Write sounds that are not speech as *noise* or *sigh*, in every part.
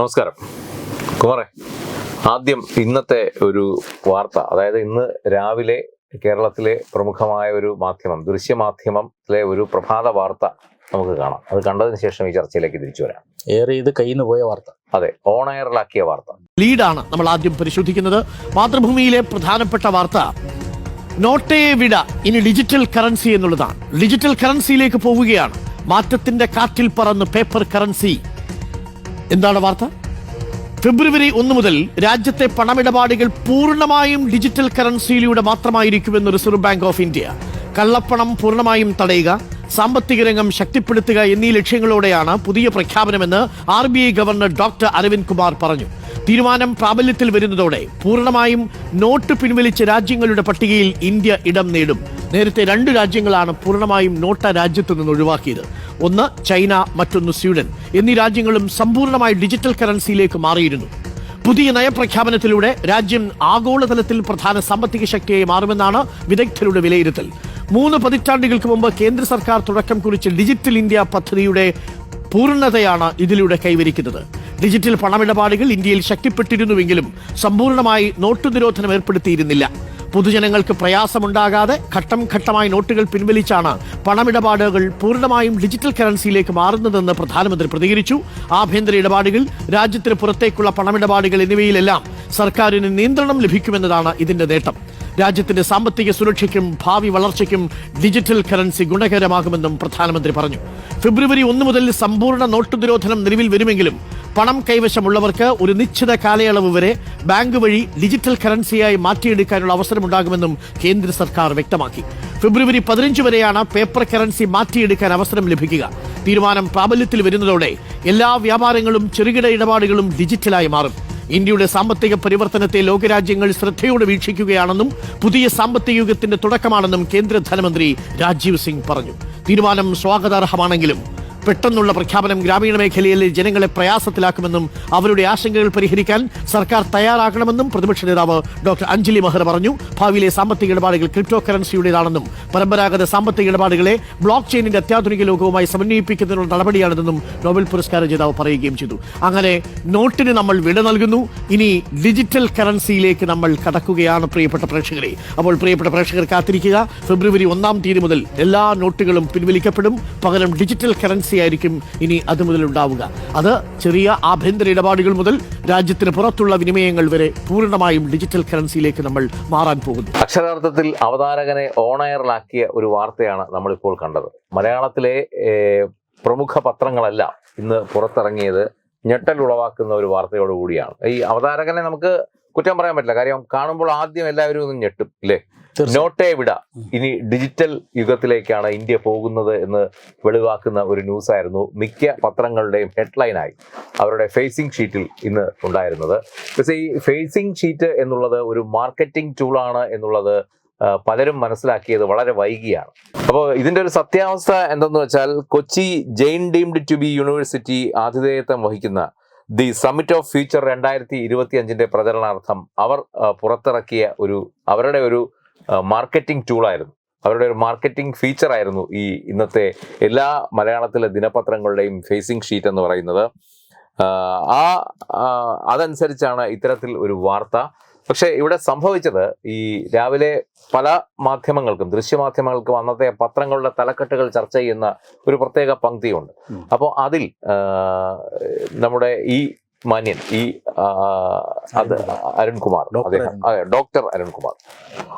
നമസ്കാരം. കുമാറെ ആദ്യം ഇന്നത്തെ ഒരു വാർത്ത അതായത് ഇന്ന് രാവിലെ കേരളത്തിലെ പ്രമുഖമായ ഒരു മാധ്യമം ദൃശ്യമാധ്യമത്തിലെ ഒരു പ്രഭാത വാർത്ത നമുക്ക് കാണാം. അത് കണ്ടതിന് ശേഷം ഈ ചർച്ചയിലേക്ക് തിരിച്ചു വരാം. ഏറെ ഇത് കയ്യിൽ നിന്ന് പോയ വാർത്ത. അതെ ഓൺ എയറിലാക്കിയ വാർത്ത. ലീഡാണ് നമ്മൾ ആദ്യം പരിശോധിക്കുന്നത്. മാതൃഭൂമിയിലെ പ്രധാനപ്പെട്ട വാർത്ത നോട്ടയെ വിട ഇനി ഡിജിറ്റൽ കറൻസി എന്നുള്ളതാണ്. ഡിജിറ്റൽ കറൻസിയിലേക്ക് പോവുകയാണ്. മാറ്റത്തിന്റെ കാറ്റിൽ പറന്ന് പേപ്പർ കറൻസി എന്താണ് വാർത്ത? ഫെബ്രുവരി ഒന്ന് മുതൽ രാജ്യത്തെ പണമിടപാടുകൾ പൂർണമായും ഡിജിറ്റൽ കറൻസിയിലൂടെ മാത്രമായിരിക്കുമെന്ന് റിസർവ് ബാങ്ക് ഓഫ് ഇന്ത്യ. കള്ളപ്പണം പൂർണമായും തടയുക സാമ്പത്തിക രംഗം ശക്തിപ്പെടുത്തുക എന്നീ ലക്ഷ്യങ്ങളോടെയാണ് പുതിയ പ്രഖ്യാപനമെന്ന് R B I governor doctor Arvind Kumar പറഞ്ഞു. തീരുമാനം പ്രാബല്യത്തിൽ വരുന്നതോടെ പൂർണമായും നോട്ട് പിൻവലിച്ച രാജ്യങ്ങളുടെ പട്ടികയിൽ ഇന്ത്യ ഇടം നേടും. നേരത്തെ രണ്ട് രാജ്യങ്ങളാണ് പൂർണമായും നോട്ട രാജ്യത്തു നിന്ന് ഒഴിവാക്കിയത്. ഒന്ന് ചൈന മറ്റൊന്ന് സ്വീഡൻ. എന്നീ രാജ്യങ്ങളും സമ്പൂർണമായി ഡിജിറ്റൽ കറൻസിയിലേക്ക് മാറിയിരുന്നു. പുതിയ നയപ്രഖ്യാപനത്തിലൂടെ രാജ്യം ആഗോളതലത്തിൽ പ്രധാന സാമ്പത്തിക ശക്തിയായി മാറുമെന്നാണ് വിദഗ്ധരുടെ വിലയിരുത്തൽ. മൂന്ന് പതിറ്റാണ്ടുകൾക്ക് മുമ്പ് കേന്ദ്ര സർക്കാർ തുടക്കം കുറിച്ച ഡിജിറ്റൽ ഇന്ത്യ പദ്ധതിയുടെ പൂർണതയാണ് ഇതിലൂടെ കൈവരിക്കുന്നത്. ഡിജിറ്റൽ പണമിടപാടുകൾ ഇന്ത്യയിൽ ശക്തിപ്പെട്ടിരുന്നുവെങ്കിലും സമ്പൂർണമായി നോട്ടു നിരോധനം ഏർപ്പെടുത്തിയിരുന്നില്ല. പൊതുജനങ്ങൾക്ക് പ്രയാസമുണ്ടാകാതെ ഘട്ടം ഘട്ടമായി നോട്ടുകൾ പിൻവലിച്ചാണ് പണമിടപാടുകൾ പൂർണമായും ഡിജിറ്റൽ കറൻസിയിലേക്ക് മാറുന്നതെന്ന് പ്രധാനമന്ത്രി പ്രതികരിച്ചു. ആഭ്യന്തര ഇടപാടുകൾ രാജ്യത്തിന് പുറത്തേക്കുള്ള പണമിടപാടുകൾ എന്നിവയിലെല്ലാം സർക്കാരിന് നിയന്ത്രണം ലഭിക്കുമെന്നതാണ് ഇതിന്റെ നേട്ടം. രാജ്യത്തിന്റെ സാമ്പത്തിക സുരക്ഷയ്ക്കും ഭാവി വളർച്ചയ്ക്കും ഡിജിറ്റൽ കറൻസി ഗുണകരമാകുമെന്നും പ്രധാനമന്ത്രി പറഞ്ഞു. ഫെബ്രുവരി ഒന്ന് മുതൽ സമ്പൂർണ നോട്ടു നിരോധനം നിലവിൽ വരുമെങ്കിലും പണം കൈവശമുള്ളവർക്ക് ഒരു നിശ്ചിത കാലയളവ് വരെ ബാങ്ക് വഴി ഡിജിറ്റൽ കറൻസിയായി മാറ്റിയെടുക്കാനുള്ള അവസരമുണ്ടാകുമെന്നും കേന്ദ്ര സർക്കാർ വ്യക്തമാക്കി. ഫെബ്രുവരി പതിനഞ്ച് വരെയാണ് പേപ്പർ കറൻസി മാറ്റിയെടുക്കാൻ അവസരം ലഭിക്കുക. തീരുമാനം പ്രാബല്യത്തിൽ വരുന്നതോടെ എല്ലാ വ്യാപാരങ്ങളും ചെറുകിട ഇടപാടുകളും ഡിജിറ്റലായി മാറും. ഇന്ത്യയുടെ സാമ്പത്തിക പരിവർത്തനത്തെ ലോകരാജ്യങ്ങൾ ശ്രദ്ധയോടെ വീക്ഷിക്കുകയാണെന്നും പുതിയ സാമ്പത്തിക യുഗത്തിന്റെ തുടക്കമാണെന്നും കേന്ദ്ര ധനമന്ത്രി രാജീവ് സിംഗ് പറഞ്ഞു. തീരുമാനം സ്വാഗതാർഹമാണെങ്കിലും പെട്ടെന്നുള്ള പ്രഖ്യാപനം ഗ്രാമീണ മേഖലയിലെ ജനങ്ങളെ പ്രയാസത്തിലാക്കുമെന്നും അവരുടെ ആശങ്കകൾ പരിഹരിക്കാൻ സർക്കാർ തയ്യാറാകണമെന്നും പ്രതിപക്ഷ നേതാവ് ഡോക്ടർ അഞ്ജലി മെഹ്റ പറഞ്ഞു. ഭാവിയിലെ സാമ്പത്തിക ഇടപാടുകൾ ക്രിപ്റ്റോ കറൻസിയുടേതാണെന്നും പരമ്പരാഗത സാമ്പത്തിക ഇടപാടുകളെ ബ്ലോക്ക് ചെയിനിന്റെ അത്യാധുനിക ലോകവുമായി സമന്വയിപ്പിക്കുന്നതിനുള്ള നടപടിയാണിതെന്നും നോബൽ പുരസ്കാര ജേതാവ് പറയുകയും ചെയ്തു. അങ്ങനെ നോട്ടിന് നമ്മൾ വിട നൽകുന്നു. ഇനി ഡിജിറ്റൽ കറൻസിയിലേക്ക് നമ്മൾ കടക്കുകയാണ് പ്രിയപ്പെട്ട പ്രേക്ഷകരെ. അപ്പോൾ പ്രിയപ്പെട്ട പ്രേക്ഷകർ കാത്തിരിക്കുക. ഫെബ്രുവരി ഒന്നാം തീയതി മുതൽ എല്ലാ നോട്ടുകളും പിൻവലിക്കപ്പെടും. പകരം ഡിജിറ്റൽ കറൻസി ആയിരിക്കും ഇനി അത് മുതൽ ഉണ്ടാവുക അത് ചെറിയ ആഭ്യന്തര ഇടപാടുകൾ മുതൽ രാജ്യത്തിന് പുറത്തുള്ള വിനിമയങ്ങൾ വരെ പൂർണമായും ഡിജിറ്റൽ കറൻസിയിലേക്ക് നമ്മൾ മാറാൻ പോകുന്നു. അക്ഷരാർത്ഥത്തിൽ അവതാരകനെ ഓണയറിലാക്കിയ ഒരു വാർത്തയാണ് നമ്മളിപ്പോൾ കണ്ടത്. മലയാളത്തിലെ പ്രമുഖ പത്രങ്ങളെല്ലാം ഇന്ന് പുറത്തിറങ്ങിയത് ഞെട്ടൽ ഉളവാക്കുന്ന ഒരു വാർത്തയോടുകൂടിയാണ്. ഈ അവതാരകനെ നമുക്ക് കുറ്റം പറയാൻ പറ്റില്ല. കാര്യം കാണുമ്പോൾ ആദ്യം എല്ലാവരും ഒന്ന് ഞെട്ടും തീർച്ചയായും. നോട്ടേ വിട. ഇനി ഡിജിറ്റൽ യുഗത്തിലേക്കാണ് ഇന്ത്യ പോകുന്നത് എന്ന് വെളിവാക്കുന്ന ഒരു ന്യൂസ് ആയിരുന്നു മിക്ക പത്രങ്ങളുടെയും ഹെഡ്ലൈനായി. അവരുടെ ഫേസിംഗ് ഷീറ്റിൽ ഇന്ന് ഉണ്ടായിരുന്നത്. പക്ഷേ ഈ ഫേസിംഗ് ഷീറ്റ് എന്നുള്ളത് ഒരു മാർക്കറ്റിംഗ് ടൂളാണ് എന്നുള്ളത് പലരും മനസ്സിലാക്കിയത് വളരെ വൈകിയാണ്. അപ്പോൾ ഇതിന്റെ ഒരു സത്യാവസ്ഥ എന്തെന്ന് വെച്ചാൽ Kochi Jain deemed to be university ആതിഥേയത്വം വഹിക്കുന്ന ദി സമ്മിറ്റ് ഓഫ് ഫ്യൂച്ചർ രണ്ടായിരത്തി ഇരുപത്തി അഞ്ചിന്റെ പ്രചരണാർത്ഥം അവർ പുറത്തിറക്കിയ ഒരു അവരുടെ ഒരു മാർക്കറ്റിംഗ് ടൂളായിരുന്നു അവരുടെ ഒരു മാർക്കറ്റിംഗ് ഫീച്ചർ ആയിരുന്നു ഈ ഇന്നത്തെ എല്ലാ മലയാളത്തിലെ ദിനപത്രങ്ങളുടെയും ഫേസിംഗ് ഷീറ്റ് എന്ന് പറയുന്നത്. ആ, അതനുസരിച്ചാണ് ഇത്തരത്തിൽ ഒരു വാർത്ത. പക്ഷേ ഇവിടെ സംഭവിച്ചത് ഈ രാവിലെ പല മാധ്യമങ്ങൾക്കും ദൃശ്യമാധ്യമങ്ങൾക്കും അന്നത്തെ പത്രങ്ങളുടെ തലക്കെട്ടുകൾ ചർച്ച ചെയ്യുന്ന ഒരു പ്രത്യേക പങ്ക്തിയുണ്ട്. അപ്പോൾ അതിൽ നമ്മുടെ ഈ മാന്യൻ. ഈ അത് അരുൺകുമാർ. അദ്ദേഹം. അതെ ഡോക്ടർ അരുൺകുമാർ.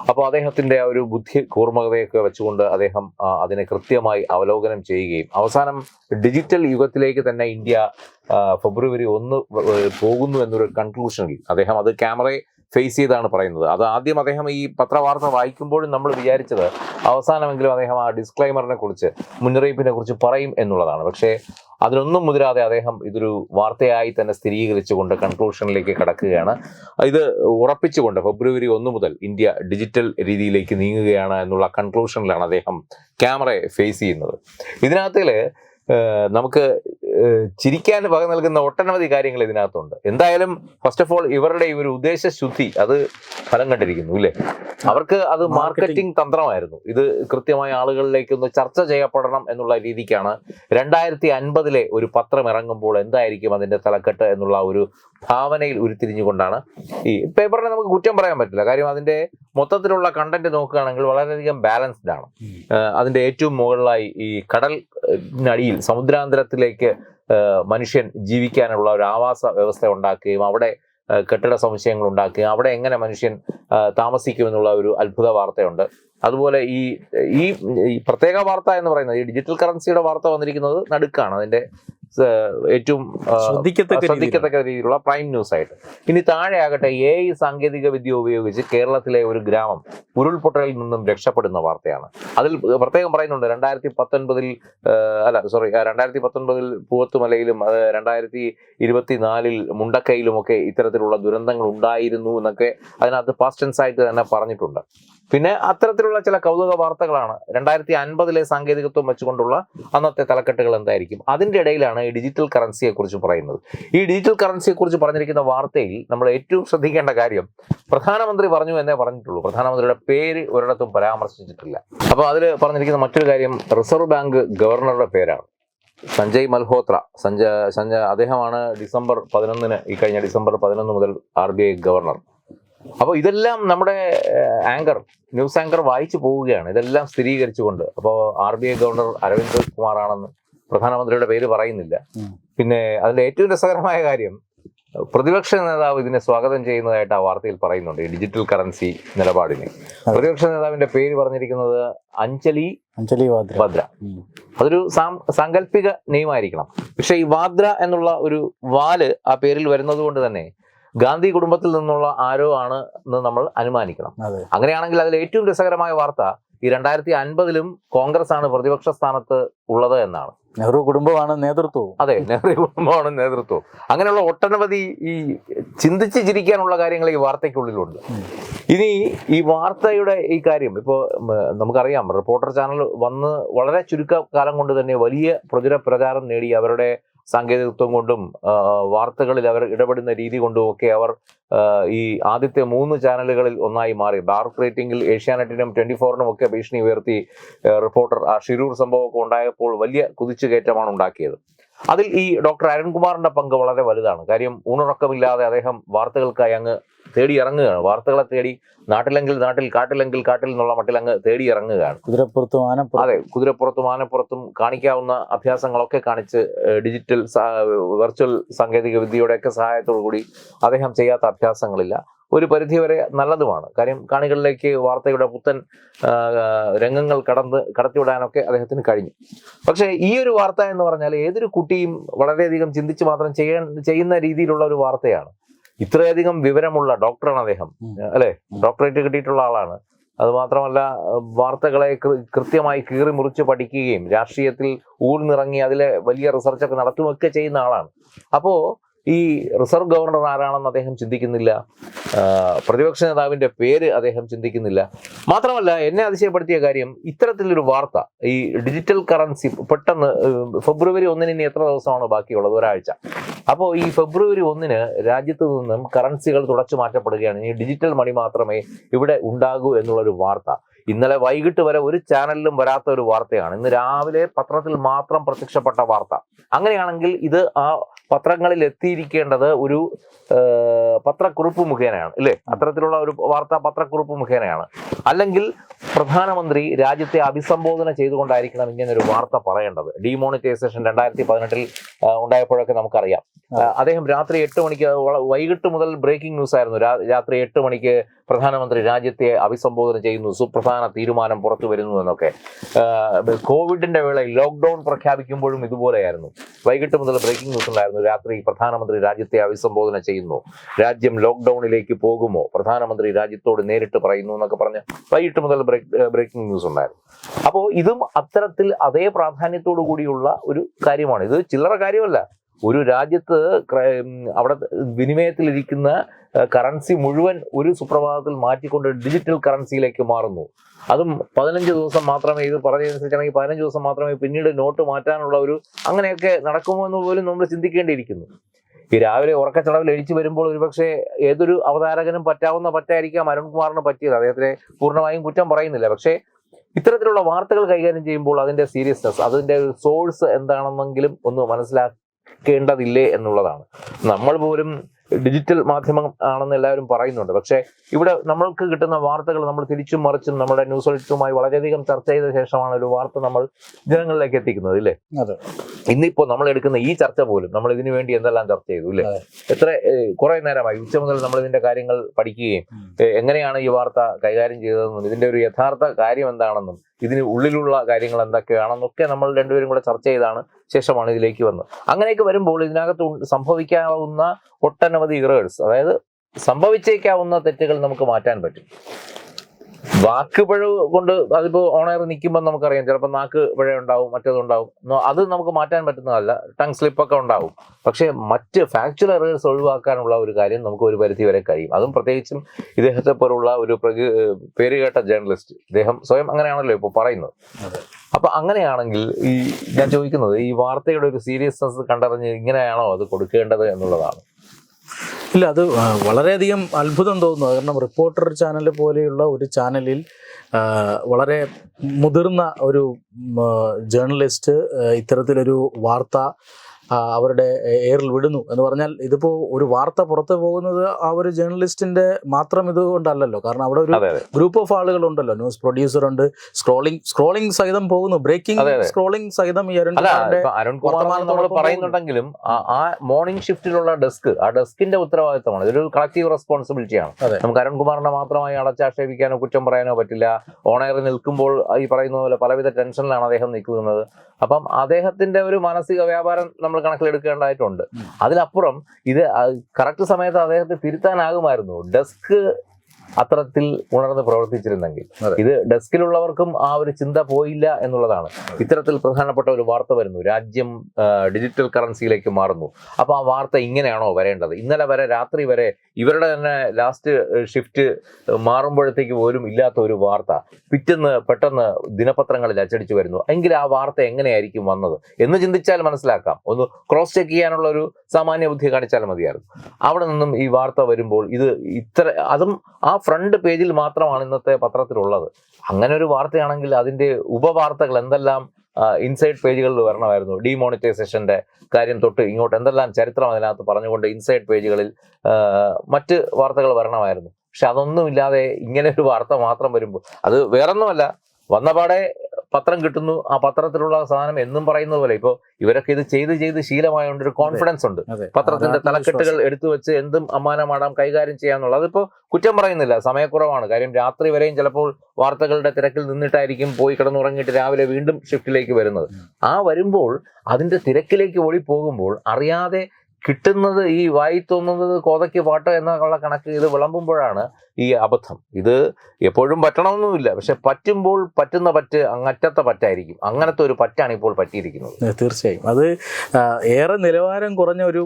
അപ്പോൾ അദ്ദേഹത്തിന്റെ ആ ഒരു ബുദ്ധി കൂർമ്മകതയൊക്കെ വെച്ചുകൊണ്ട് അദ്ദേഹം അതിനെ കൃത്യമായി അവലോകനം ചെയ്യുകയും അവസാനം ഡിജിറ്റൽ യുഗത്തിലേക്ക് തന്നെ ഇന്ത്യ ഫെബ്രുവരി ഒന്ന് പോകുന്നു എന്നൊരു കൺക്ലൂഷനിൽ അദ്ദേഹം അത് ക്യാമറയെ ഫേസ് ചെയ്താണ് പറയുന്നത്. അത് ആദ്യം അദ്ദേഹം ഈ പത്രവാർത്ത വായിക്കുമ്പോഴും നമ്മൾ വിചാരിച്ചത് അവസാനമെങ്കിലും അദ്ദേഹം ആ ഡിസ്ക്ലൈമറിനെ കുറിച്ച് മുന്നറിയിപ്പിനെ കുറിച്ച് പറയും എന്നുള്ളതാണ്. പക്ഷേ അതിനൊന്നും മുതിരാതെ അദ്ദേഹം ഇതൊരു വാർത്തയായി തന്നെ സ്ഥിരീകരിച്ചുകൊണ്ട് കൺക്ലൂഷനിലേക്ക് കടക്കുകയാണ്. ഇത് ഉറപ്പിച്ചുകൊണ്ട് ഫെബ്രുവരി ഒന്ന് മുതൽ ഇന്ത്യ ഡിജിറ്റൽ രീതിയിലേക്ക് നീങ്ങുകയാണ് എന്നുള്ള കൺക്ലൂഷനിലാണ് അദ്ദേഹം ക്യാമറയെ ഫേസ് ചെയ്യുന്നത്. ഇതിനകത്തിൽ നമുക്ക് ചിരിക്കാൻ വക നൽകുന്ന ഒട്ടനവധി കാര്യങ്ങൾ ഇതിനകത്തുണ്ട്. എന്തായാലും ഫസ്റ്റ് ഓഫ് ഓൾ ഇവരുടെ ഈ ഒരു ഉദ്ദേശ ശുദ്ധി അത് ഫലം കണ്ടിരിക്കുന്നു ഇല്ലേ? അവർക്ക് അത് മാർക്കറ്റിംഗ് തന്ത്രമായിരുന്നു. ഇത് കൃത്യമായ ആളുകളിലേക്ക് ഒന്ന് ചർച്ച ചെയ്യപ്പെടണം എന്നുള്ള രീതിക്കാണ് രണ്ടായിരത്തി അൻപതിലെ ഒരു പത്രം ഇറങ്ങുമ്പോൾ എന്തായിരിക്കും അതിന്റെ തലക്കെട്ട് എന്നുള്ള ഒരു ഭാവനയിൽ ഉരുത്തിരിഞ്ഞുകൊണ്ടാണ് ഈ പേപ്പറിനെ നമുക്ക് കുറ്റം പറയാൻ പറ്റില്ല. കാര്യം അതിന്റെ മൊത്തത്തിലുള്ള കണ്ടന്റ് നോക്കുകയാണെങ്കിൽ വളരെയധികം ബാലൻസ്ഡ് ആണ്. അതിന്റെ ഏറ്റവും മുകളിലായി ഈ കടൽ അടിയിൽ സമുദ്രാന്തരത്തിലേക്ക് മനുഷ്യൻ ജീവിക്കാനുള്ള ഒരു ആവാസ വ്യവസ്ഥ ഉണ്ടാക്കുകയും അവിടെ കെട്ടിട സമുച്ചയങ്ങൾ ഉണ്ടാക്കുകയും അവിടെ എങ്ങനെ മനുഷ്യൻ താമസിക്കുമെന്നുള്ള ഒരു അത്ഭുത വാർത്തയുണ്ട്. അതുപോലെ ഈ ഈ പ്രത്യേക വാർത്ത എന്ന് പറയുന്നത് ഈ ഡിജിറ്റൽ കറൻസിയുടെ വാർത്ത വന്നിരിക്കുന്നത് നടുക്കാണ്. അതിന്റെ ഏറ്റവും ശ്രദ്ധിക്കത്തക്ക രീതിയിലുള്ള പ്രൈം ന്യൂസ് ആയിട്ട് ഇനി താഴെ ആകട്ടെ എ ഐ സാങ്കേതിക വിദ്യ ഉപയോഗിച്ച് കേരളത്തിലെ ഒരു ഗ്രാമം ഉരുൾപൊട്ടലിൽ നിന്നും രക്ഷപ്പെടുന്ന വാർത്തയാണ്. അതിൽ പ്രത്യേകം പറയുന്നുണ്ട് രണ്ടായിരത്തി പത്തൊൻപതിൽ അല്ല സോറി രണ്ടായിരത്തി പത്തൊൻപതിൽ പൂവത്തുമലയിലും അത് രണ്ടായിരത്തി ഇരുപത്തിനാലിൽ മുണ്ടക്കയിലുമൊക്കെ ഇത്തരത്തിലുള്ള ദുരന്തങ്ങൾ ഉണ്ടായിരുന്നു എന്നൊക്കെ അതിനകത്ത് പാസ്റ്റൻസ് ആയിട്ട് തന്നെ പറഞ്ഞിട്ടുണ്ട്. പിന്നെ അത്തരത്തിലുള്ള ചില കൗതുക വാർത്തകളാണ് രണ്ടായിരത്തി അൻപതിലെ സാങ്കേതികത്വം വെച്ചുകൊണ്ടുള്ള അന്നത്തെ തലക്കെട്ടുകൾ എന്തായിരിക്കും? അതിന്റെ ഇടയിലാണ് ഈ ഡിജിറ്റൽ കറൻസിയെ കുറിച്ച് പറയുന്നത്. ഈ ഡിജിറ്റൽ കറൻസിയെ കുറിച്ച് പറഞ്ഞിരിക്കുന്ന വാർത്തയിൽ നമ്മൾ ഏറ്റവും ശ്രദ്ധിക്കേണ്ട കാര്യം പ്രധാനമന്ത്രി പറഞ്ഞു എന്നേ പറഞ്ഞിട്ടുള്ളൂ. പ്രധാനമന്ത്രിയുടെ പേര് ഒരിടത്തും പരാമർശിച്ചിട്ടില്ല. അപ്പോൾ അതിൽ പറഞ്ഞിരിക്കുന്ന മറ്റൊരു കാര്യം റിസർവ് ബാങ്ക് ഗവർണറുടെ പേരാണ്. സഞ്ജയ് മൽഹോത്ര. സഞ്ജ സഞ്ജ അദ്ദേഹമാണ് ഡിസംബർ പതിനൊന്നിന് ഈ കഴിഞ്ഞ ഡിസംബർ പതിനൊന്ന് മുതൽ ആർ ബി ഐ ഗവർണർ. അപ്പോൾ ഇതെല്ലാം നമ്മുടെ ആങ്കർ ന്യൂസ് ആങ്കർ വായിച്ചു പോവുകയാണ്. ഇതെല്ലാം സ്ഥിരീകരിച്ചുകൊണ്ട്. അപ്പോൾ R B I governor Arvind കുമാറാണെന്ന് പ്രധാനമന്ത്രിയുടെ പേര് പറയുന്നില്ല. പിന്നെ അതിന്റെ ഏറ്റവും രസകരമായ കാര്യം പ്രതിപക്ഷ നേതാവ് ഇതിനെ സ്വാഗതം ചെയ്യുന്നതായിട്ട് ആ വാർത്തയിൽ പറയുന്നുണ്ട് ഈ ഡിജിറ്റൽ കറൻസി നിലപാടിനെ. പ്രതിപക്ഷ നേതാവിന്റെ പേര് പറഞ്ഞിരിക്കുന്നത് അഞ്ജലി അഞ്ജലി വാദ്ര. ഭദ്ര അതൊരു സാങ്കല്പിക നെയ്മായിരിക്കണം. പക്ഷെ ഈ വാദ്ര എന്നുള്ള ഒരു വാൽ ആ പേരിൽ വരുന്നത് കൊണ്ട് തന്നെ ഗാന്ധി കുടുംബത്തിൽ നിന്നുള്ള ആരോ ആണ് എന്ന് നമ്മൾ അനുമാനിക്കണം. അങ്ങനെയാണെങ്കിൽ അതിൽ ഏറ്റവും രസകരമായ വാർത്ത ഈ രണ്ടായിരത്തി അൻപതിലും കോൺഗ്രസ് ആണ് പ്രതിപക്ഷ സ്ഥാനത്ത് ഉള്ളത് എന്നാണ്. നെഹ്റു കുടുംബമാണ് നേതൃത്വവും. അതെ നെഹ്റു കുടുംബമാണ് നേതൃത്വവും. അങ്ങനെയുള്ള ഒട്ടനവധി ഈ ചിന്തിച്ച് ചിരിക്കാനുള്ള കാര്യങ്ങൾ ഈ വാർത്തയ്ക്കുള്ളിലുണ്ട്. ഇനി ഈ വാർത്തയുടെ ഈ കാര്യം ഇപ്പോൾ നമുക്കറിയാം റിപ്പോർട്ടർ ചാനൽ വന്ന് വളരെ ചുരുക്ക കാലം കൊണ്ട് തന്നെ വലിയ പ്രചുര പ്രചാരം നേടി അവരുടെ സാങ്കേതികത്വം കൊണ്ടും വാർത്തകളിൽ അവർ ഇടപെടുന്ന രീതി കൊണ്ടും ഒക്കെ അവർ ഈ ആദ്യത്തെ മൂന്ന് ചാനലുകളിൽ ഒന്നായി മാറി. ഡാർക്ക് റേറ്റിംഗിൽ ഏഷ്യാനെറ്റിനും ട്വന്റി ഫോറിനും ഒക്കെ ഭീഷണി ഉയർത്തി റിപ്പോർട്ടർ ആ ഷിരൂർ സംഭവമൊക്കെ ഉണ്ടായപ്പോൾ വലിയ കുതിച്ചുകയറ്റമാണ് ഉണ്ടാക്കിയത്. അതിൽ ഈ ഡോക്ടർ അരുൺകുമാറിന്റെ പങ്ക് വളരെ വലുതാണ്. കാര്യം ഊണുറക്കമില്ലാതെ അദ്ദേഹം വാർത്തകൾക്കായി അങ്ങ് തേടി ഇറങ്ങുകയാണ്. വാർത്തകളെ തേടി നാട്ടിലെങ്കിൽ നാട്ടിൽ കാട്ടിലെങ്കിൽ കാട്ടിൽ എന്നുള്ള മട്ടിൽ അങ്ങ് തേടി ഇറങ്ങുകയാണ്. കുതിരപ്പുറത്തും ആനപ്പുറത്തും. അതെ കുതിരപ്പുറത്തും ആനപ്പുറത്തും കാണിക്കാവുന്ന അഭ്യാസങ്ങളൊക്കെ കാണിച്ച് ഡിജിറ്റൽ വെർച്വൽ സാങ്കേതിക വിദ്യയുടെയൊക്കെ സഹായത്തോടു കൂടി അദ്ദേഹം ചെയ്യാത്ത അഭ്യാസങ്ങളില്ല. ഒരു പരിധിവരെ നല്ലതുമാണ്. കാര്യം കാണികളിലേക്ക് വാർത്തയുടെ പുത്തൻ രംഗങ്ങൾ കടന്ന് കടത്തിവിടാനൊക്കെ അദ്ദേഹത്തിന് കഴിഞ്ഞു. പക്ഷേ ഈ ഒരു വാർത്ത എന്ന് പറഞ്ഞാൽ ഏതൊരു കുട്ടിയും വളരെയധികം ചിന്തിച്ച് മാത്രം ചെയ്യാൻ ചെയ്യുന്ന രീതിയിലുള്ള ഒരു വാർത്തയാണ്. ഇത്രയധികം വിവരമുള്ള ഡോക്ടറാണ് അദ്ദേഹം. അല്ലേ? ഡോക്ടറേറ്റ് കിട്ടിയിട്ടുള്ള ആളാണ്. അതുമാത്രമല്ല വാർത്തകളെ കൃത്യമായി കീറി മുറിച്ച് പഠിക്കുകയും രാഷ്ട്രീയത്തിൽ ഊർന്നിറങ്ങി അതിലെ വലിയ റിസർച്ചൊക്കെ നടത്തുകയൊക്കെ ചെയ്യുന്ന ആളാണ്. അപ്പോ ഈ റിസർവ് ഗവർണർ ആരാണെന്ന് അദ്ദേഹം ചിന്തിക്കുന്നില്ല. പ്രതിപക്ഷ നേതാവിന്റെ പേര് അദ്ദേഹം ചിന്തിക്കുന്നില്ല. മാത്രമല്ല എന്നെ അതിശയപ്പെടുത്തിയ കാര്യം ഇത്തരത്തിലൊരു വാർത്ത ഈ ഡിജിറ്റൽ കറൻസി പെട്ടെന്ന് ഫെബ്രുവരി ഒന്നിന് ഇനി എത്ര ദിവസമാണ് ബാക്കിയുള്ളത്? ഒരാഴ്ച. അപ്പോൾ ഈ ഫെബ്രുവരി ഒന്നിന് രാജ്യത്ത് നിന്നും കറൻസികൾ തുടച്ചു മാറ്റപ്പെടുകയാണ്. ഇനി ഡിജിറ്റൽ മണി മാത്രമേ ഇവിടെ ഉണ്ടാകൂ എന്നുള്ളൊരു വാർത്ത. ഇന്നലെ വൈകിട്ട് വരെ ഒരു ചാനലിലും വരാത്ത ഒരു വാർത്തയാണ്. ഇന്ന് രാവിലെ പത്രത്തിൽ മാത്രം പ്രത്യക്ഷപ്പെട്ട വാർത്ത. അങ്ങനെയാണെങ്കിൽ ഇത് ആ പത്രങ്ങളിൽ എത്തിയിരിക്കേണ്ടത് ഒരു പത്രക്കുറിപ്പ് മുഖേനയാണ് അല്ലേ അത്തരത്തിലുള്ള ഒരു വാർത്ത പത്രക്കുറിപ്പ് മുഖേനയാണ്. അല്ലെങ്കിൽ പ്രധാനമന്ത്രി രാജ്യത്തെ അഭിസംബോധന ചെയ്തുകൊണ്ടായിരിക്കണം ഇങ്ങനെ ഒരു വാർത്ത പറയേണ്ടത്. ഡിമോണിറ്റൈസേഷൻ രണ്ടായിരത്തി പതിനെട്ടിൽ ഉണ്ടായപ്പോഴൊക്കെ നമുക്കറിയാം. അദ്ദേഹം രാത്രി എട്ട് മണിക്ക് വൈകിട്ട് മുതൽ ബ്രേക്കിംഗ് ന്യൂസ് ആയിരുന്നു. രാത്രി എട്ട് മണിക്ക് പ്രധാനമന്ത്രി രാജ്യത്തെ അഭിസംബോധന ചെയ്യുന്നു സുപ്രധാന തീരുമാനം പുറത്തു വരുന്നു എന്നൊക്കെ. കോവിഡിന്റെ വേളയിൽ ലോക്ക്ഡൌൺ പ്രഖ്യാപിക്കുമ്പോഴും ഇതുപോലെയായിരുന്നു. വൈകിട്ട് മുതൽ ബ്രേക്കിംഗ് ന്യൂസ് ഉണ്ടായിരുന്നു. രാത്രി പ്രധാനമന്ത്രി രാജ്യത്തെ അഭിസംബോധന ചെയ്യുന്നു. രാജ്യം ലോക്ക്ഡൌണിലേക്ക് പോകുമോ? പ്രധാനമന്ത്രി രാജ്യത്തോട് നേരിട്ട് പറയുന്നു എന്നൊക്കെ പറഞ്ഞ് വൈകിട്ട് മുതൽ ബ്രേക്കിംഗ് ന്യൂസ് ഉണ്ടായിരുന്നു. അപ്പോൾ ഇതും അത്തരത്തിൽ അതേ പ്രാധാന്യത്തോടു കൂടിയുള്ള ഒരു കാര്യമാണ്. ഇത് ചില്ലറ കാര്യമല്ല. ഒരു രാജ്യത്ത് അവിടെ വിനിമയത്തിലിരിക്കുന്ന കറൻസി മുഴുവൻ ഒരു സുപ്രഭാതത്തിൽ മാറ്റിക്കൊണ്ട് ഡിജിറ്റൽ കറൻസിയിലേക്ക് മാറുന്നു. അതും പതിനഞ്ച് ദിവസം മാത്രമേ ഇത് പറഞ്ഞതനുസരിച്ചാണെങ്കിൽ പതിനഞ്ച് ദിവസം മാത്രമേ പിന്നീട് നോട്ട് മാറ്റാനുള്ള ഒരു അങ്ങനെയൊക്കെ നടക്കുമോ എന്ന് പോലും നമ്മൾ ചിന്തിക്കേണ്ടിയിരിക്കുന്നു. ഈ രാവിലെ ഉറക്കച്ചടവിൽ എഴിച്ചു വരുമ്പോൾ ഒരുപക്ഷെ ഏതൊരു അവതാരകനും പറ്റാവുന്ന പറ്റായിരിക്കാം അരുൺകുമാറിന് പറ്റിയത്. അദ്ദേഹത്തിനെ പൂർണമായും കുറ്റം പറയുന്നില്ല. പക്ഷേ ഇത്തരത്തിലുള്ള വാർത്തകൾ കൈകാര്യം ചെയ്യുമ്പോൾ അതിന്റെ സീരിയസ്നെസ് അതിന്റെ സോഴ്സ് എന്താണെന്നെങ്കിലും ഒന്ന് മനസ്സിലാക്കേണ്ടതില്ലേ എന്നുള്ളതാണ്. നമ്മൾ പോലും ഡിജിറ്റൽ മാധ്യമം ആണെന്ന് എല്ലാവരും പറയുന്നുണ്ട്. പക്ഷേ ഇവിടെ നമ്മൾക്ക് കിട്ടുന്ന വാർത്തകൾ നമ്മൾ തിരിച്ചും മറിച്ചും നമ്മുടെ ന്യൂസ് എഡിറ്റുമായി വളരെയധികം ചർച്ച ചെയ്ത ശേഷമാണ് ഒരു വാർത്ത നമ്മൾ ജനങ്ങളിലേക്ക് എത്തിക്കുന്നത് അല്ലേ ഇന്നിപ്പോ നമ്മൾ എടുക്കുന്ന ഈ ചർച്ച പോലും നമ്മൾ ഇതിനു വേണ്ടി എന്തെല്ലാം ചർച്ച ചെയ്തു ഇല്ലേ? എത്ര കുറെ നേരമായി ഉച്ച മുതൽ നമ്മൾ ഇതിന്റെ കാര്യങ്ങൾ പഠിക്കുകയും എങ്ങനെയാണ് ഈ വാർത്ത കൈകാര്യം ചെയ്തതെന്നും ഇതിന്റെ ഒരു യഥാർത്ഥ കാര്യം എന്താണെന്നും ഇതിന് ഉള്ളിലുള്ള കാര്യങ്ങൾ എന്തൊക്കെയാണെന്നൊക്കെ നമ്മൾ രണ്ടുപേരും കൂടെ ചർച്ച ചെയ്താണ് ശേഷമാണ് ഇതിലേക്ക് വന്നത്. അങ്ങനെയൊക്കെ വരുമ്പോൾ ഇതിനകത്ത് സംഭവിക്കാവുന്ന ഒട്ടനവധി ഇറേഴ്സ് അതായത് സംഭവിച്ചേക്കാവുന്ന തെറ്റുകൾ നമുക്ക് മാറ്റാൻ പറ്റും. വാക്ക് പിഴവ് കൊണ്ട് അതിപ്പോ ഓണയർ നിൽക്കുമ്പോൾ നമുക്കറിയാം ചിലപ്പോൾ നാക്ക് പിഴ ഉണ്ടാവും മറ്റേതുണ്ടാവും അത് നമുക്ക് മാറ്റാൻ പറ്റുന്നതല്ല. ടങ് സ്ലിപ്പൊക്കെ ഉണ്ടാവും. പക്ഷേ മറ്റ് ഫാക്ച്വൽ എറേഴ്സ് ഒഴിവാക്കാനുള്ള ഒരു കാര്യം നമുക്ക് ഒരു പരിധി വരെ കഴിയും. അതും പ്രത്യേകിച്ചും ഇദ്ദേഹത്തെ പോലുള്ള ഒരു പേരുകേട്ട ജേർണലിസ്റ്റ് ഇദ്ദേഹം സ്വയം അങ്ങനെയാണല്ലോ ഇപ്പോൾ പറയുന്നത്. അപ്പൊ അങ്ങനെയാണെങ്കിൽ ഈ ഞാൻ ചോദിക്കുന്നത് ഈ വാർത്തയുടെ ഒരു സീരിയസ്നെസ് കണ്ടറിഞ്ഞ് ഇങ്ങനെയാണോ അത് കൊടുക്കേണ്ടത് എന്നുള്ളതാണ്. ഇല്ല അത് വളരെയധികം അത്ഭുതം തോന്നുന്നു. കാരണം റിപ്പോർട്ടർ ചാനൽ പോലെയുള്ള ഒരു ചാനലിൽ വളരെ മുതിർന്ന ഒരു ജേർണലിസ്റ്റ് ഇത്തരത്തിലൊരു വാർത്ത അവരുടെ എയറിൽ വിടുന്നു എന്ന് പറഞ്ഞാൽ ഇതിപ്പോ ഒരു വാർത്ത പുറത്തു പോകുന്നത് ആ ഒരു ജേർണലിസ്റ്റിന്റെ മാത്രം ഇതുകൊണ്ടല്ലല്ലോ കാരണം അവിടെ ഒരു ഗ്രൂപ്പ് ഓഫ് ആളുകൾ ഉണ്ടല്ലോ. ന്യൂസ് പ്രൊഡ്യൂസർ ഉണ്ട് സ്ക്രോളിംഗ് സ്ക്രോളിംഗ് സഹിതം പോകുന്നു. ബ്രേക്കിംഗ്. സ്ക്രോളിംഗ് സഹിതം ഈ അരുൺ നമ്മൾ പറയുന്നുണ്ടെങ്കിലും ആ- മോർണിംഗ് ഷിഫ്റ്റിലുള്ള ഡെസ്ക് ആ ഡെസ്കിന്റെ ഉത്തരവാദിത്തമാണ്. ഇതൊരു കളക്റ്റീവ് റെസ്പോൺസിബിലിറ്റിയാണ്. നമുക്ക് അരുൺകുമാറിനെ മാത്രമായി അടച്ചാക്ഷേപിക്കാനോ കുറ്റം പറയാനോ പറ്റില്ല. ഓണയറിൽ നിൽക്കുമ്പോൾ ഈ പറയുന്ന പോലെ പലവിധ ടെൻഷനിലാണ് അദ്ദേഹം നിൽക്കുന്നത്. അപ്പം അദ്ദേഹത്തിന്റെ ഒരു മാനസിക വ്യാപാരം നമ്മൾ കണക്കിലെടുക്കേണ്ടതായിട്ടുണ്ട്. അതിലപ്പുറം ഇത് കറക്റ്റ് സമയത്ത് അദ്ദേഹത്തെ തിരുത്താനാകുമായിരുന്നു ഡെസ്ക് അത്തരത്തിൽ ഉണർന്ന് പ്രവർത്തിച്ചിരുന്നെങ്കിൽ. ഇത് ഡെസ്കിലുള്ളവർക്കും ആ ഒരു ചിന്ത പോയില്ല എന്നുള്ളതാണ്. ഇത്തരത്തിൽ പ്രധാനപ്പെട്ട ഒരു വാർത്ത വരുന്നു. രാജ്യം ഡിജിറ്റൽ കറൻസിയിലേക്ക് മാറുന്നു. അപ്പൊ ആ വാർത്ത ഇങ്ങനെയാണോ വരേണ്ടത്? ഇന്നലെ വരെ രാത്രി വരെ ഇവരുടെ തന്നെ ലാസ്റ്റ് ഷിഫ്റ്റ് മാറുമ്പോഴത്തേക്ക് പോലും ഇല്ലാത്ത ഒരു വാർത്ത പിറ്റെന്ന് പെട്ടെന്ന് ദിനപത്രങ്ങളിൽ അച്ചടിച്ചു വരുന്നു. എങ്കിൽ ആ വാർത്ത എങ്ങനെയായിരിക്കും വന്നത്? എന്ന് ചിന്തിച്ചാൽ മനസ്സിലാക്കാം. ഒന്ന് ക്രോസ് ചെക്ക് ചെയ്യാനുള്ള ഒരു സാമാന്യ ബുദ്ധി കാണിച്ചാൽ മതിയായിരുന്നു. അവിടെ നിന്നും ഈ വാർത്ത വരുമ്പോൾ ഇത് ഇത്ര അതും ആ ഫ്രണ്ട് പേജിൽ മാത്രമാണ് ഇന്നത്തെ പത്രത്തിലുള്ളത്. അങ്ങനെ ഒരു വാർത്തയാണെങ്കിൽ അതിന്റെ ഉപവാർത്തകൾ എന്തെല്ലാം ഇൻസൈഡ് പേജുകളിൽ വരണമായിരുന്നു? ഡിമോണിറ്റൈസേഷന്റെ കാര്യം തൊട്ട് ഇങ്ങോട്ട് എന്തെല്ലാം ചരിത്രം അതിനകത്ത് പറഞ്ഞുകൊണ്ട് ഇൻസൈഡ് പേജുകളിൽ മറ്റ് വാർത്തകൾ വരണമായിരുന്നു? പക്ഷെ അതൊന്നുമില്ലാതെ ഇങ്ങനെ ഒരു വാർത്ത മാത്രം വരുമ്പോൾ അത് വേറൊന്നുമല്ല. വന്നപാടെ പത്രം കിട്ടുന്നു ആ പത്രത്തിലുള്ള സാധനം എന്നും പറയുന്നത് പോലെ. ഇപ്പോൾ ഇവരൊക്കെ ഇത് ചെയ്ത് ചെയ്ത് ശീലമായതുകൊണ്ട് ഒരു കോൺഫിഡൻസ് ഉണ്ട്. പത്രത്തിന്റെ തലക്കെട്ടുകൾ എടുത്തു വെച്ച് എന്തും അമ്മാനമാടാം കൈകാര്യം ചെയ്യാന്നുള്ളത് അതിപ്പോ കുറ്റം പറയുന്നില്ല. സമയക്കുറവാണ്. കാര്യം രാത്രി വരെയും ചിലപ്പോൾ വാർത്തകളുടെ തിരക്കിൽ നിന്നിട്ടായിരിക്കും പോയി കിടന്നുറങ്ങിയിട്ട് രാവിലെ വീണ്ടും ഷിഫ്റ്റിലേക്ക് വരുന്നത്. ആ വരുമ്പോൾ അതിന്റെ തിരക്കിലേക്ക് ഓടി പോകുമ്പോൾ അറിയാതെ കിട്ടുന്നത് ഈ വായി തോന്നുന്നത് കോതയ്ക്ക് പാട്ട് എന്നുള്ള കണക്ക് ഇത് വിളമ്പുമ്പോഴാണ് ഈ അബദ്ധം. ഇത് എപ്പോഴും പറ്റണമെന്നൊന്നുമില്ല. പക്ഷെ പറ്റുമ്പോൾ പറ്റുന്ന പറ്റ് അങ്ങറ്റത്തെ പറ്റായിരിക്കും. അങ്ങനത്തെ ഒരു പറ്റാണ് ഇപ്പോൾ പറ്റിയിരിക്കുന്നത്. തീർച്ചയായും. അത് ഏറെ നിലവാരം കുറഞ്ഞ ഒരു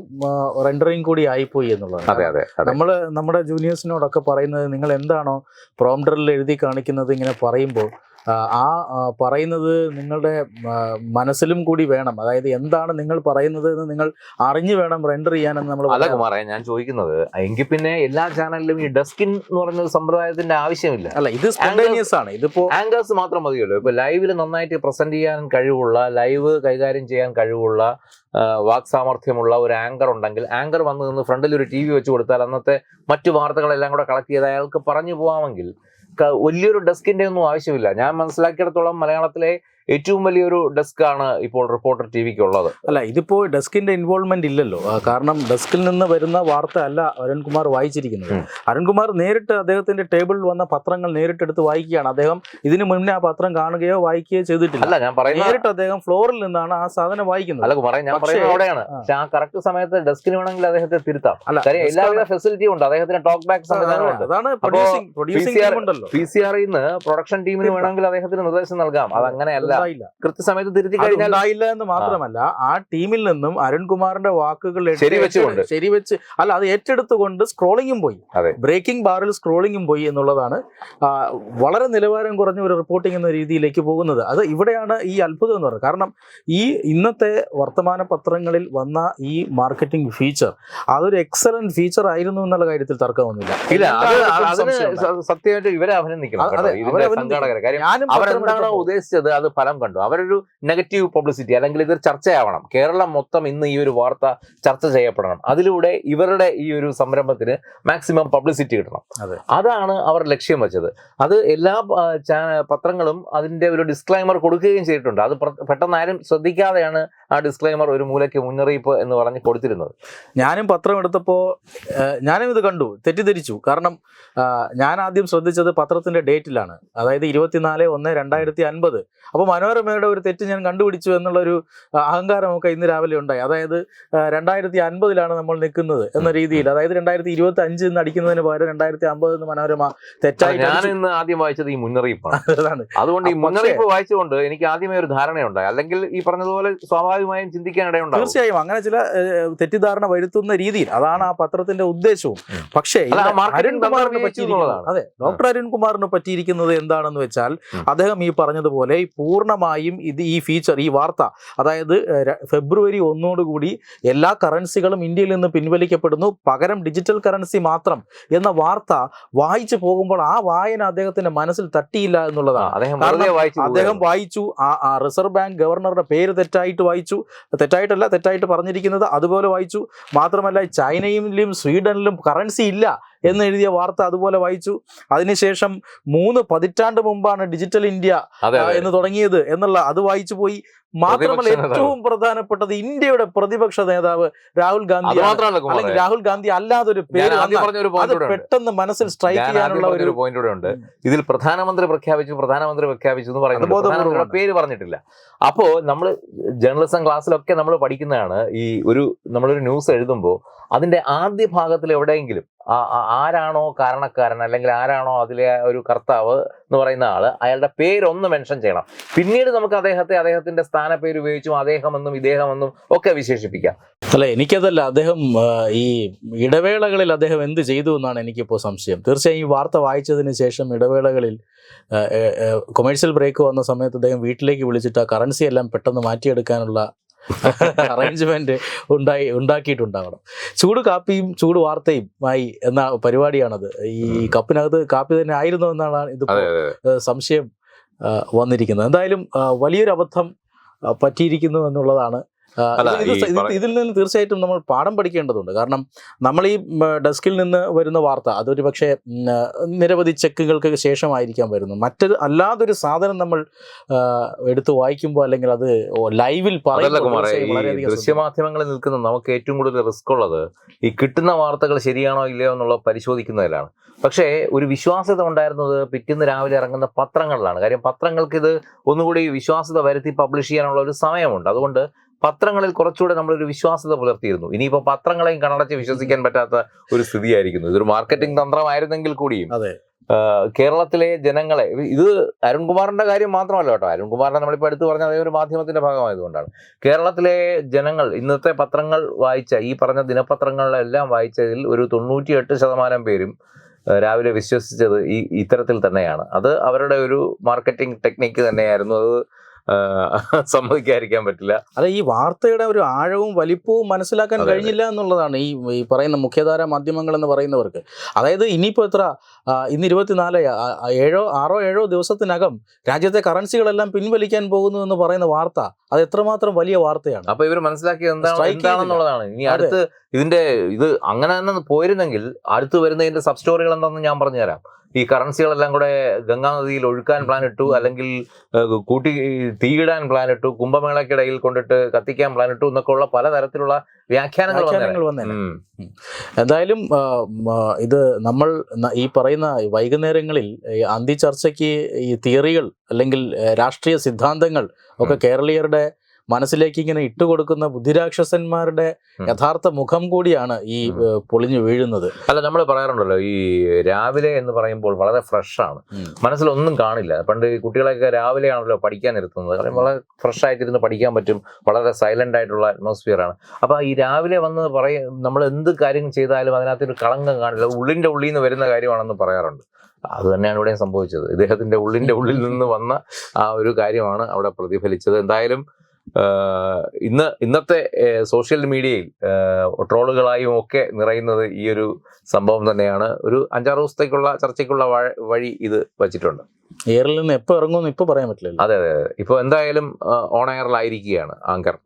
റെൻഡറിങ് കൂടി ആയിപ്പോയി എന്നുള്ളത് അതെ അതെ നമ്മൾ നമ്മുടെ ജൂനിയേഴ്സിനോടൊക്കെ പറയുന്നത് നിങ്ങൾ എന്താണോ പ്രോംഡറിൽ എഴുതി കാണിക്കുന്നത് ഇങ്ങനെ പറയുമ്പോൾ ആ, പറയുന്നത് നിങ്ങളുടെ മനസ്സിലും കൂടി വേണം. അതായത് എന്താണ് നിങ്ങൾ പറയുന്നത് എന്ന് നിങ്ങൾ അറിഞ്ഞു വേണം റെൻഡർ ചെയ്യാനെന്ന് നമ്മൾ അല്ല കുമാറെ ഞാൻ ചോദിക്കുന്നത് എങ്കിൽ പിന്നെ എല്ലാ ചാനലിലും ഈ ഡെസ്കിൻ എന്ന് പറയുന്ന സമ്പ്രദായത്തിന്റെ ആവശ്യമില്ല. അല്ല ഇത് സ്പോണ്ടേനിയസ് ആണ്. ഇതിപ്പോ ആങ്കേഴ്സ് മാത്രം മതിയല്ലോ. ഇപ്പൊ ലൈവിൽ നന്നായിട്ട് പ്രസന്റ് ചെയ്യാൻ കഴിവുള്ള ലൈവ് കൈകാര്യം ചെയ്യാൻ കഴിവുള്ള വാക് സാമർഥ്യമുള്ള ഒരു ആങ്കർ ഉണ്ടെങ്കിൽ ആങ്കർ വന്ന് നിന്ന് ഫ്രണ്ടിൽ ഒരു ടി വി വെച്ച് കൊടുത്താൽ അന്നത്തെ മറ്റു വാർത്തകളെല്ലാം കൂടെ കളക്ട് ചെയ്ത് അയാൾക്ക് പറഞ്ഞു പോകാമെങ്കിൽ വലിയൊരു ഡെസ്കിന്റെ ഒന്നും ആവശ്യമില്ല. ഞാൻ മനസ്സിലാക്കിയിടത്തോളം മലയാളത്തിലെ ഏറ്റവും വലിയൊരു ഡെസ്ക് ആണ് ഇപ്പോൾ റിപ്പോർട്ടർ ടി വിക്ക് ഉള്ളത് അല്ല ഇതിപ്പോ ഡെസ്കിന്റെ ഇൻവോൾവ്മെന്റ് ഇല്ലല്ലോ. കാരണം ഡെസ്കിൽ നിന്ന് വരുന്ന വാർത്ത അല്ല അരുൺകുമാർ വായിച്ചിരിക്കുന്നത്. അരുൺകുമാർ നേരിട്ട് അദ്ദേഹത്തിന്റെ ടേബിളിൽ വന്ന പത്രങ്ങൾ നേരിട്ട് എടുത്ത് വായിക്കുകയാണ്. അദ്ദേഹം ഇതിനു മുന്നേ ആ പത്രം കാണുകയോ വായിക്കുകയോ ചെയ്തിട്ടില്ല. അല്ല ഞാൻ പറയുന്നത് നേരിട്ട് അദ്ദേഹം ഫ്ലോറിൽ നിന്നാണ് ആ സാധനം വായിക്കുന്നത്. അല്ല പറയാം ഞാൻ പറയുന്നത് അവിടെയാണ്. ആ. പക്ഷെ ആ കറക്റ്റ് സമയത്ത് ഡെസ്കിന് വേണമെങ്കിൽ അദ്ദേഹത്തെ തിരുത്താം. അല്ല എല്ലാവരുടെ എല്ലാവിധ ഫെസിലിറ്റിയും ഉണ്ട്. അദ്ദേഹത്തിന് ടോക്ക് ബാക്ക് സംവിധാനമുണ്ട് അതാണ് പ്രൊഡ്യൂസിംഗ് പ്രൊഡ്യൂസിംഗ് പി സി ആറിൽ നിന്ന് പ്രൊഡക്ഷൻ ടീമിന് വേണമെങ്കിൽ അദ്ദേഹത്തിന് നിർദ്ദേശം നൽകാം. അത് അങ്ങനെയല്ല ഉണ്ടായില്ല. കൃത്യസമയത്ത് തിരുത്തി കഴിഞ്ഞാൽ ഉണ്ടായില്ല എന്ന് മാത്രമല്ല ആ ടീമിൽ നിന്നും അരുൺകുമാറിന്റെ വാക്കുകൾ ശരിവെച്ചുകൊണ്ട്. ശരിവെച്ച് അല്ല അത് ഏറ്റെടുത്തുകൊണ്ട് സ്ക്രോളിങ്ങും പോയി. ബ്രേക്കിംഗ് ബാറിൽ സ്ക്രോളിങ്ങും പോയി എന്നുള്ളതാണ് വളരെ നിലവാരം കുറഞ്ഞ ഒരു റിപ്പോർട്ടിംഗ് എന്ന രീതിയിലേക്ക് പോകുന്നത്. അത് ഇവിടെയാണ് ഈ അത്ഭുതം എന്ന് പറയുന്നത്. കാരണം ഈ ഇന്നത്തെ വർത്തമാന പത്രങ്ങളിൽ വന്ന ഈ മാർക്കറ്റിംഗ് ഫീച്ചർ അതൊരു എക്സലന്റ് ഫീച്ചർ ആയിരുന്നു എന്നുള്ള കാര്യത്തിൽ തർക്കമൊന്നുമില്ല. ഇല്ല സത്യമായിട്ട് ഇവരെ അഭിനന്ദിക്കണം അവരെന്താണോ ഉദ്ദേശിച്ചത് അത് ഫലം കണ്ടു. അവരൊരു നെഗറ്റീവ് പബ്ലിസിറ്റി അല്ലെങ്കിൽ ഇതൊരു ചർച്ചയാവണം. കേരളം മൊത്തം ഇന്ന് ഈ ഒരു വാർത്ത ചർച്ച ചെയ്യപ്പെടണം. അതിലൂടെ ഇവരുടെ ഈ ഒരു സംരംഭത്തിന് മാക്സിമം പബ്ലിസിറ്റി കിട്ടണം. അതാണ് അവർ ലക്ഷ്യം വെച്ചത്. അത് എല്ലാ പത്രങ്ങളും അതിന്റെ ഒരു ഡിസ്ക്ലൈമർ കൊടുക്കുകയും ചെയ്തിട്ടുണ്ട്. അത് പെട്ടെന്ന് ആരും ശ്രദ്ധിക്കാതെയാണ് ആ ഡിസ്ക്ലൈമർ ഒരു മൂലയ്ക്ക് മുന്നറിയിപ്പ് എന്ന് പറഞ്ഞ് കൊടുത്തിരുന്നത്. ഞാനും പത്രം എടുത്തപ്പോൾ ഞാനും ഇത് കണ്ടു. തെറ്റിദ്ധരിച്ചു. കാരണം ഞാൻ ആദ്യം ശ്രദ്ധിച്ചത് പത്രത്തിന്റെ ഡേറ്റിലാണ്. അതായത് ഇരുപത്തിനാല് ഒന്ന് രണ്ടായിരത്തി അൻപത്. അപ്പോൾ മനോരമയുടെ ഒരു തെറ്റ് ഞാൻ കണ്ടുപിടിച്ചു എന്നുള്ളൊരു അഹങ്കാരമൊക്കെ ഇന്ന് രാവിലെ ഉണ്ടായി. അതായത് രണ്ടായിരത്തി അൻപതിലാണ് നമ്മൾ നിൽക്കുന്നത് എന്ന രീതിയിൽ. അതായത് രണ്ടായിരത്തി ഇരുപത്തി അഞ്ച് എന്ന് അടിക്കുന്നതിന് പകരം രണ്ടായിരത്തി അമ്പത് എന്ന് മനോരമ തെറ്റായി ഞാൻ. ഇന്ന് ആദ്യം വായിച്ചത് ഈ മുന്നറിയിപ്പാണ്. *laughs* അതുകൊണ്ട് ഈ മുന്നറിയിപ്പ് വായിച്ചുകൊണ്ട് എനിക്ക് ആദ്യമേ ഒരു ധാരണയുണ്ടായി. അല്ലെങ്കിൽ ഈ പറഞ്ഞതുപോലെ സ്വാഭാവികമായും ചിന്തിക്കാൻ ഇടയുണ്ട് തീർച്ചയായും അങ്ങനെ ചില തെറ്റിദ്ധാരണ വരുത്തുന്ന രീതിയിൽ. അതാണ് ആ പത്രത്തിന്റെ ഉദ്ദേശവും. പക്ഷേ അരുൺകുമാറിന് തന്ത്രം പറ്റിയിരിക്കുന്നത് അതെ ഡോക്ടർ അരുൺകുമാറിന് പറ്റിയിരിക്കുന്നത് എന്താണെന്ന് വെച്ചാൽ അദ്ദേഹം ഈ പറഞ്ഞതുപോലെ ഈ പൂർണമായും ഇത് ഈ ഫീച്ചർ ഈ വാർത്ത അതായത് ഫെബ്രുവരി ഒന്നോടുകൂടി എല്ലാ കറൻസികളും ഇന്ത്യയിൽ നിന്ന് പിൻവലിക്കപ്പെടുന്നു. പകരം ഡിജിറ്റൽ കറൻസി മാത്രം എന്ന വാർത്ത വായിച്ചു പോകുമ്പോൾ ആ വായന അദ്ദേഹത്തിന്റെ മനസ്സിൽ തട്ടിയില്ല എന്നുള്ളതാണ്. അദ്ദേഹം വായിച്ചു അദ്ദേഹം വായിച്ചു ആ ആ റിസർവ് ബാങ്ക് ഗവർണറുടെ പേര് തെറ്റായിട്ട് വായിച്ചു. തെറ്റായിട്ടല്ല തെറ്റായിട്ട് പറഞ്ഞിരിക്കുന്നത് അതുപോലെ വായിച്ചു. മാത്രമല്ല ചൈനയിലും സ്വീഡനിലും കറൻസി ഇല്ല. എന്ന് എഴുതിയ വാർത്ത അതുപോലെ വായിച്ചു. അതിനുശേഷം മൂന്ന് പതിറ്റാണ്ട് മുമ്പാണ് ഡിജിറ്റൽ ഇന്ത്യ എന്ന് തുടങ്ങിയത് എന്നുള്ള അത് വായിച്ചു പോയി. മാത്രമല്ല. ഏറ്റവും പ്രധാനപ്പെട്ടത് ഇന്ത്യയുടെ പ്രതിപക്ഷ നേതാവ് രാഹുൽ ഗാന്ധി അല്ലെങ്കിൽ രാഹുൽ ഗാന്ധി അല്ലാതെ ഒരു പേര് അത് പെട്ടെന്ന് മനസ്സിൽ സ്ട്രൈക്ക് ചെയ്യാനുള്ള ഒരു പോയിന്റ് കൂടെ ഉണ്ട്. ഇതിൽ പ്രധാനമന്ത്രി പ്രഖ്യാപിച്ചു പ്രധാനമന്ത്രി പ്രഖ്യാപിച്ചു എന്ന് പറയുന്നത് പേര് പറഞ്ഞിട്ടില്ല. അപ്പോ നമ്മൾ ജേർണലിസം ക്ലാസ്സിലൊക്കെ നമ്മൾ പഠിക്കുന്നതാണ് ഈ ഒരു നമ്മളൊരു ന്യൂസ് എഴുതുമ്പോൾ അതിന്റെ ആദ്യ ഭാഗത്തിൽ എവിടെയെങ്കിലും ആരാണോ കാരണക്കാരൻ അല്ലെങ്കിൽ ആരാണോ അതിലെ ഒരു കർത്താവ് എന്ന് പറയുന്ന ആൾ അയാളുടെ പേരൊന്ന് മെൻഷൻ ചെയ്യണം. പിന്നീട് നമുക്ക് അദ്ദേഹത്തെ അദ്ദേഹത്തിന്റെ സ്ഥാനപ്പേര് ഉപയോഗിച്ചും അദ്ദേഹമെന്നും ഇദ്ദേഹമെന്നും ഒക്കെ വിശേഷിപ്പിക്കാം. അല്ല എനിക്കതല്ല അദ്ദേഹം ഈ ഇടവേളകളിൽ അദ്ദേഹം എന്ത് ചെയ്തു എന്നാണ് എനിക്കിപ്പോൾ സംശയം. തീർച്ചയായും ഈ വാർത്ത വായിച്ചതിന് ശേഷം ഇടവേളകളിൽ കൊമേഴ്ഷ്യൽ ബ്രേക്ക് വന്ന സമയത്ത് അദ്ദേഹം വീട്ടിലേക്ക് വിളിച്ചിട്ട് ആ കറൻസി എല്ലാം പെട്ടെന്ന് മാറ്റിയെടുക്കാനുള്ള *laughs* അറേഞ്ച്മെന്റ് ഉണ്ടായി ഉണ്ടാക്കിയിട്ടുണ്ടാവണം. ചൂട് കാപ്പിയും ചൂട് വാർത്തയും ആയി എന്ന പരിപാടിയാണത്. ഈ കപ്പിനകത്ത് കാപ്പി തന്നെ ആയിരുന്നു എന്നാണ് ഇത് സംശയം വന്നിരിക്കുന്നത്. എന്തായാലും വലിയൊരു അബദ്ധം പറ്റിയിരിക്കുന്നു എന്നുള്ളതാണ് ഇതിൽ നിന്ന് തീർച്ചയായിട്ടും നമ്മൾ പാഠം പഠിക്കേണ്ടതുണ്ട്. കാരണം നമ്മൾ ഈ ഡെസ്കിൽ നിന്ന് വരുന്ന വാർത്ത അതൊരു പക്ഷേ നിരവധി ചെക്കുകൾക്ക് ശേഷമായിരിക്കാം വരുന്നത്. മറ്റൊരു അല്ലാതൊരു സാധനം നമ്മൾ എടുത്ത് വായിക്കുമ്പോൾ അല്ലെങ്കിൽ അത് ലൈവിൽ. ദൃശ്യമാധ്യമങ്ങളിൽ നിൽക്കുന്ന നമുക്ക് ഏറ്റവും കൂടുതൽ റിസ്ക് ഉള്ളത് ഈ കിട്ടുന്ന വാർത്തകൾ ശരിയാണോ ഇല്ലയോ എന്നുള്ള പരിശോധിക്കുന്നതിലാണ്. പക്ഷേ ഒരു വിശ്വാസ്യത ഉണ്ടായിരുന്നത് പിറ്റേന്ന് രാവിലെ ഇറങ്ങുന്ന പത്രങ്ങളിലാണ്. കാര്യം പത്രങ്ങൾക്ക് ഇത് ഒന്നുകൂടി വിശ്വാസ്യത വരുത്തി പബ്ലിഷ് ചെയ്യാനുള്ള ഒരു സമയമുണ്ട്. അതുകൊണ്ട് പത്രങ്ങളിൽ കുറച്ചുകൂടെ നമ്മളൊരു വിശ്വാസ്യത പുലർത്തിയിരുന്നു. ഇനിയിപ്പോൾ പത്രങ്ങളെയും കണ്ണടച്ച് വിശ്വസിക്കാൻ പറ്റാത്ത ഒരു സ്ഥിതിയായിരിക്കുന്നു. ഇതൊരു മാർക്കറ്റിംഗ് തന്ത്രമായിരുന്നെങ്കിൽ കൂടിയും കേരളത്തിലെ ജനങ്ങളെ ഇത് അരുൺകുമാറിന്റെ കാര്യം മാത്രമല്ല കേട്ടോ. അരുൺകുമാറിനെ നമ്മളിപ്പോൾ എടുത്തു പറഞ്ഞ അതേ ഒരു മാധ്യമത്തിന്റെ ഭാഗമായതുകൊണ്ടാണ്. കേരളത്തിലെ ജനങ്ങൾ ഇന്നത്തെ പത്രങ്ങൾ വായിച്ച ഈ പറഞ്ഞ ദിനപത്രങ്ങളിലെല്ലാം വായിച്ചതിൽ ഒരു തൊണ്ണൂറ്റിയെട്ട് ശതമാനം പേരും രാവിലെ വിശ്വസിച്ചത് ഈ ഇത്തരത്തിൽ തന്നെയാണ്. അത് അവരുടെ ഒരു മാർക്കറ്റിംഗ് ടെക്നിക്ക് തന്നെയായിരുന്നു. അത് സമ്മതിക്കാതിരിക്കാൻ പറ്റില്ല. അതെ ഈ വാർത്തയുടെ ഒരു ആഴവും വലിപ്പവും മനസ്സിലാക്കാൻ. കഴിഞ്ഞില്ല എന്നുള്ളതാണ് ഈ ഈ പറയുന്ന മുഖ്യധാര മാധ്യമങ്ങൾ എന്ന് പറയുന്നവർക്ക്. അതായത് ഇനിയിപ്പോൾ എത്ര ഇന്ന് ഇരുപത്തിനാല് ഏഴോ ആറോ ഏഴോ ദിവസത്തിനകം രാജ്യത്തെ കറൻസികളെല്ലാം പിൻവലിക്കാൻ പോകുന്നു എന്ന് പറയുന്ന വാർത്ത അത് എത്രമാത്രം വലിയ വാർത്തയാണ്. അപ്പൊ ഇവർ മനസ്സിലാക്കിയത് എന്താണ് എന്താണെന്നുള്ളതാണ്. ഇനി. അടുത്ത് ഇതിന്റെ ഇത് അങ്ങനെ തന്നെ പോയിരുന്നെങ്കിൽ അടുത്ത് വരുന്നതിന്റെ സബ് സ്റ്റോറികൾ എന്താണെന്ന് ഞാൻ പറഞ്ഞുതരാം. ഈ കറൻസികളെല്ലാം കൂടെ ഗംഗാ നദിയിൽ ഒഴുക്കാൻ പ്ലാൻ ഇട്ടു അല്ലെങ്കിൽ കൂട്ടി തീയിടാൻ പ്ലാൻ ഇട്ടു കുംഭമേളക്കിടയിൽ കൊണ്ടിട്ട് കത്തിക്കാൻ പ്ലാൻ ഇട്ടു എന്നൊക്കെ ഉള്ള പലതരത്തിലുള്ള വ്യാഖ്യാനങ്ങൾ. എന്തായാലും ഇത് നമ്മൾ ഈ പറയുന്ന വൈകുന്നേരങ്ങളിൽ അന്തി ചർച്ചയ്ക്ക് ഈ തിയറികൾ അല്ലെങ്കിൽ രാഷ്ട്രീയ സിദ്ധാന്തങ്ങൾ ഒക്കെ കേരളീയരുടെ മനസ്സിലേക്ക് ഇങ്ങനെ ഇട്ടുകൊടുക്കുന്ന ബുദ്ധിരാക്ഷസന്മാരുടെ ഉം. യഥാർത്ഥ മുഖം കൂടിയാണ് ഈ പൊളിഞ്ഞു വീഴുന്നത്. അല്ല നമ്മൾ പറയാറുണ്ടല്ലോ ഈ രാവിലെ എന്ന് പറയുമ്പോൾ വളരെ ഫ്രഷ് ആണ്. മനസ്സിലൊന്നും കാണില്ല. പണ്ട് ഈ രാവിലെ രാവിലെയാണല്ലോ പഠിക്കാൻ ഇരുത്തുന്നത്. കാരണം വളരെ ഫ്രഷ് ആയിട്ടിരുന്ന് പഠിക്കാൻ പറ്റും. വളരെ സൈലന്റ് ആയിട്ടുള്ള അറ്റ്മോസ്ഫിയർ ആണ്. അപ്പൊ ഈ രാവിലെ വന്ന് പറയും നമ്മൾ എന്ത് കാര്യം ചെയ്താലും അതിനകത്തൊരു കളങ്കം കാണില്ല. ഉള്ളിന്റെ ഉള്ളിന്റെ ഉള്ളിൽ നിന്ന് വരുന്ന കാര്യമാണെന്ന് പറയാറുണ്ട്. അത് തന്നെയാണ് ഇവിടെ സംഭവിച്ചത്. ഇദ്ദേഹത്തിന്റെ ഉള്ളിന്റെ ഉള്ളിൽ നിന്ന് വന്ന ആ ഒരു കാര്യമാണ് അവിടെ പ്രതിഫലിച്ചത്. എന്തായാലും ഇന്ന് ഇന്നത്തെ സോഷ്യൽ മീഡിയയിൽ ട്രോളുകളായും ഒക്കെ നിറയുന്നത് ഈ ഒരു സംഭവം തന്നെയാണ്. ഒരു അഞ്ചാറ് ദിവസത്തേക്കുള്ള ചർച്ചയ്ക്കുള്ള വഴി ഇത് വച്ചിട്ടുണ്ട്. എയറിൽ നിന്ന് എപ്പോൾ ഇറങ്ങുമെന്ന് ഇപ്പോൾ പറയാൻ പറ്റില്ല അതെ അതെ അതെ. ഇപ്പോൾ എന്തായാലും ഓൺ എയറിലായിരിക്കുകയാണ് ആങ്കർ.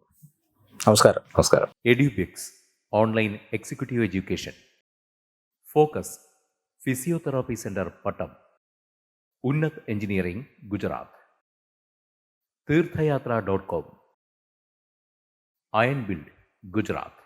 നമസ്കാരം. നമസ്കാരം. Edubix online executive education. Focus physiotherapy centre Pattom. Unnat engineering Gujarat. Theerthayatra dot com. Ion build Gujarat